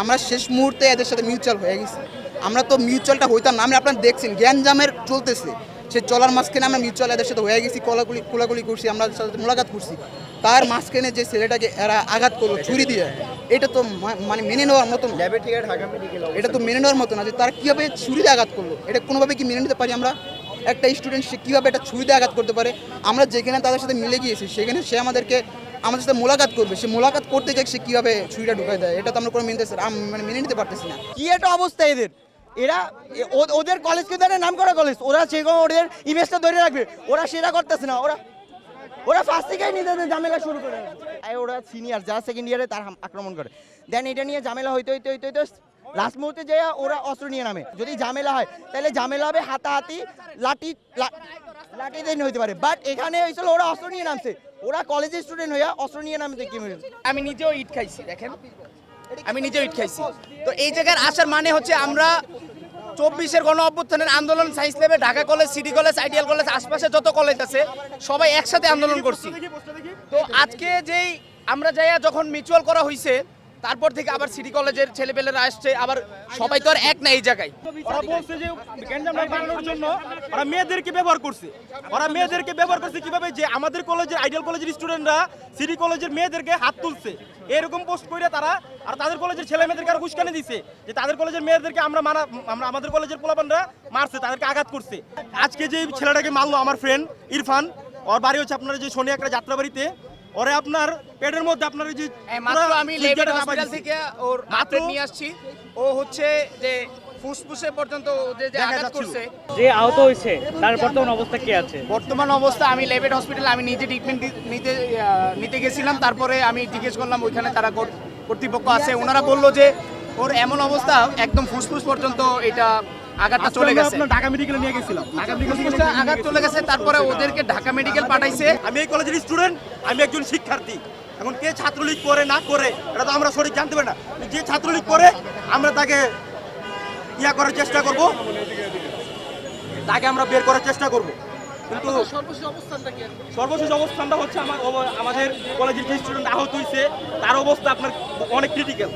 আমরা শেষ মুহূর্তে এদের সাথে মিউচুয়াল হয়ে গেছি। আমরা তো মিউচুয়ালটা হইতাম না আমরা আপনারা দেখছেন গ্যাঞ্জামের চলতেছে। সে চলার মাঝখানে আমরা মিউচুয়াল এদের সাথে হয়ে গেছি কলাগুলি কোলাগুলি করছি আমরা সাথে মোলাকাত করছি। তার মাঝখানে যে ছেলেটাকে এরা আঘাত করল ছুরি দিয়ে এটা তো মানে মেনে নেওয়ার মতো না। এটা তো মেনে নেওয়ার মতো না যে তারা কীভাবে ছুরিতে আঘাত করল। এটা কোনোভাবে কি মেনে নিতে পারি আমরা? একটা স্টুডেন্ট সে কীভাবে একটা ছুরিতে আঘাত করতে পারে? আমরা যেখানে তাদের সাথে মিলে গিয়েছি সেখানে সে আমাদেরকে আমাদের সাথে মোলাকাত করবে। সে মোলাকাত করতে গিয়ে সে কীভাবে ছুরিটা ঢুকাই দেয়? এটা তো আমরা কোনো মেনে মানে মেনে নিতে পারতেছি না। কী একটা অবস্থা এদের? এরা ওদের কলেজ কিন্তু নাম করা কলেজ ওরা সেরকম ওদের ইমেজটা ধরে রাখবে। ওরা সেটা করতেছে না। ওরা ওরা ফার্স্ট থেকেই নিজেদের ঝামেলা শুরু করে আর ওরা সিনিয়র যারা সেকেন্ড ইয়ারে তার আক্রমণ করে। দেন এটা নিয়ে ঝামেলা হইতে হইতে হইতে হইতে লাস্ট মুহূর্তে যে ওরা অস্ত্র নিয়ে নামে। যদি ঝামেলা হয় তাহলে ঝামেলা হবে হাতাহাতি লাঠি লাঠি দিয়ে হইতে পারে। বাট এখানে হয়েছিল ওরা অস্ত্র নিয়ে নামছে। ওরা কলেজের স্টুডেন্ট হইয়া অস্ত্র নিয়ে নামে কি আমি নিজেও ইট খাইছি দেখেন? আমি নিজেও ইট খাইছি। তো এই জায়গার আসার মানে হচ্ছে আমরা চব্বিশের গণ অভ্যুত্থানের আন্দোলন সায়েন্স ল্যাবে, Dhaka college, city college ideal college, আশপাশে যত কলেজ আছে, সবাই একসাথে আন্দোলন করছি। তো আজকে যেই আমরা যাইয়া যখন মিউচুয়াল করা হয়েছে তারপর থেকে আবার সিটি কলেজের ছেলেপেলেরা আসছে, আবার সবাই তো আর এক না এই জায়গায়। ওরা বলছে যে জন্য ওরা মেয়েদেরকে ব্যবহার করছে। ওরা মেয়েদেরকে ব্যবহার করছে কীভাবে যে আমাদের কলেজের আইডিয়াল কলেজের স্টুডেন্টরা সিটি কলেজের মেয়েদেরকে হাত তুলছে। এরকম পোস্ট করে তারা, আর তাদের কলেজের ছেলে মেয়েদেরকে আরও উস্কানি দিছে যে তাদের কলেজের মেয়েদেরকে আমরা মারা আমরা আমাদের কলেজের পোলাপানরা মারছে, তাদেরকে আঘাত করছে। আজকে যে ছেলেটাকে মারলো আমার ফ্রেন্ড ইরফান, ওর বাড়ি হচ্ছে আপনার যে শনি একটা যাত্রাবাড়িতে। ওরে আপনার পেটের মধ্যে আপনার এই যে মাত্র আমি লেভেল হসপিটাল থেকে ওর মাত্র- নিয়ে আসছি। ও হচ্ছে যে ফুসফুসে পর্যন্ত যে যে আঘাত করছে। যে আহত হয়েছে তার বর্তমান অবস্থা কি আছে? বর্তমান অবস্থা আমি লেভেট হসপিটালে আমি নিজে ট্রিটমেন্ট নিতে আহ, নিতে গেছিলাম। তারপরে আমি জিজ্ঞেস করলাম ওইখানে তারা কর্তৃপক্ষ আছে? ওনারা বলল যে ওর এমন অবস্থা একদম ফুসফুস পর্যন্ত এটা আঘাতটা চলে গেছে। ঢাকা মেডিকেলে নিয়ে গেছিলাম। ঢাকা মেডিকেল আঘাত চলে গেছে তারপরে ওদেরকে ঢাকা মেডিকেল পাঠাইছে। আমি এই কলেজের স্টুডেন্ট আমি একজন শিক্ষার্থী। এখন কে ছাত্রলীগ করে না করে এটা তো আমরা সঠিক জানতে পারি না। যে ছাত্রলীগ করে আমরা তাকে ইয়া করার চেষ্টা করব। তাকে আমরা বের করার চেষ্টা করব। কিন্তু সর্বশেষ অবস্থানটা হচ্ছে আমার আমাদের কলেজের যে স্টুডেন্ট আহত হয়েছে তার অবস্থা আপনার অনেক ক্রিটিক্যাল